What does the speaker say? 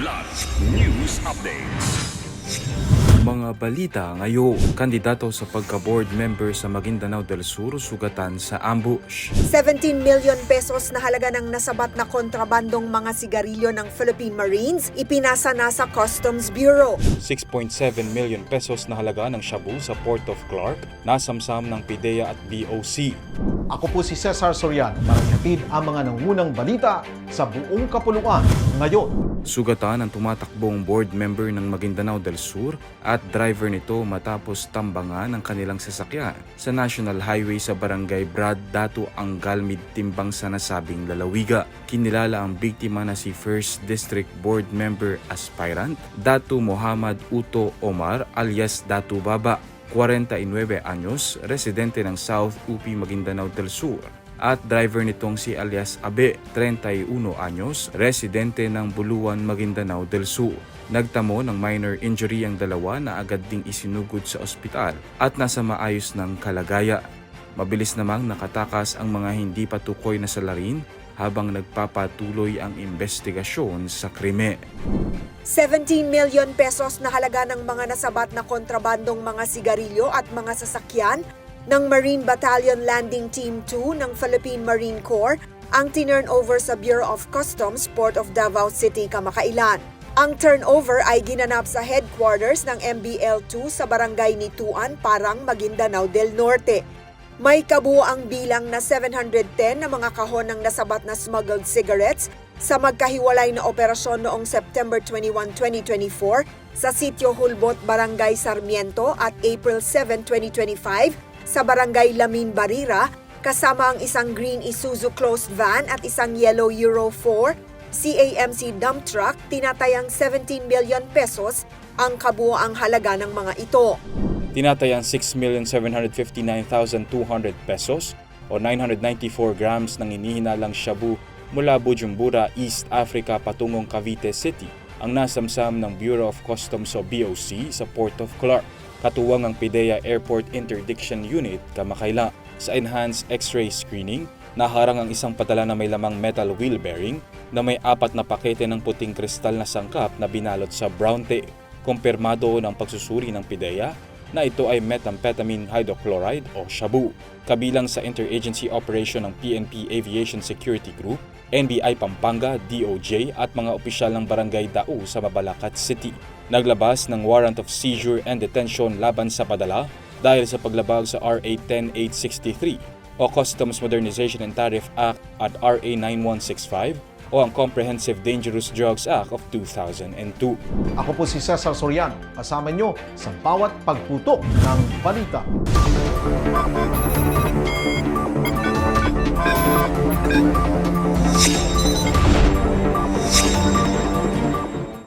Kidlat News Updates. Mga balita ngayon, kandidato sa pagka-board member sa Maguindanao del Sur sugatan sa ambush. 17 million pesos na halaga ng nasabat na kontrabandong mga sigarilyo ng Philippine Marines ipinasa na sa Customs Bureau. 6.7 million pesos na halaga ng shabu sa Port of Clark, nasamsam ng PIDEA at BOC. Ako po si Cesar Sorian para ang mga nangunang balita sa buong kapuluan ngayon. Sugatan ang tumatakbong board member ng Maguindanao del Sur at driver nito matapos tambangan ang kanilang sasakyan sa National Highway sa Barangay Brad Datu Angal Timbang sa nasabing lalawiga. Kinilala ang biktima na si First District Board Member Aspirant Datu Muhammad Uto Omar alias Datu Baba 49 anyos, residente ng South UP Maguindanao del Sur at driver nitong si alias Abe, 31 anyos, residente ng Buluan, Maguindanao del Sur. Nagtamo ng minor injury ang dalawa na agad ding isinugod sa ospital at nasa maayos ng kalagaya. Mabilis namang nakatakas ang mga hindi patukoy na salarin habang nagpapatuloy ang investigasyon sa krime. 17 million pesos na halaga ng mga nasabat na kontrabandong mga sigarilyo at mga sasakyan ng Marine Battalion Landing Team 2 ng Philippine Marine Corps ang tinurn over sa Bureau of Customs Port of Davao City kamakailan. Ang turnover ay ginanap sa headquarters ng MBL-2 sa barangay Nituan, Parang, Maguindanao del Norte. May kabuoang bilang na 710 na mga kahon ng nasabat na smuggled cigarettes sa magkahiwalay na operasyon noong September 21, 2024 sa Sitio Hulbot, Barangay Sarmiento at April 7, 2025 sa Barangay Lamin Barira kasama ang isang green Isuzu closed van at isang yellow Euro 4 CAMC dump truck tinatayang 17 million pesos ang kabuoang halaga ng mga ito. Tinatayang 6,759,200 pesos o 994 grams ng inihinalang shabu mula Bujumbura, East Africa patungong Cavite City ang nasamsam ng Bureau of Customs o BOC sa Port of Clark. Katuwang ang PIDEA Airport Interdiction Unit kamakayla sa enhanced X-ray screening, naharang ang isang padala na may lamang metal wheel bearing na may apat na pakete ng puting kristal na sangkap na binalot sa brown tape. Kumpirmado ng pagsusuri ng PIDEA na ito ay methamphetamine hydrochloride o shabu. Kabilang sa interagency operation ng PNP Aviation Security Group, NBI Pampanga, DOJ at mga opisyal ng Barangay Dao sa Mabalacat City. Naglabas ng warrant of seizure and detention laban sa padala dahil sa paglabag sa RA 10863 o Customs Modernization and Tariff Act at RA 9165 o ang Comprehensive Dangerous Drugs Act of 2002. Ako po si Cesar Sorian. Kasama nyo sa bawat pagputok ng balita.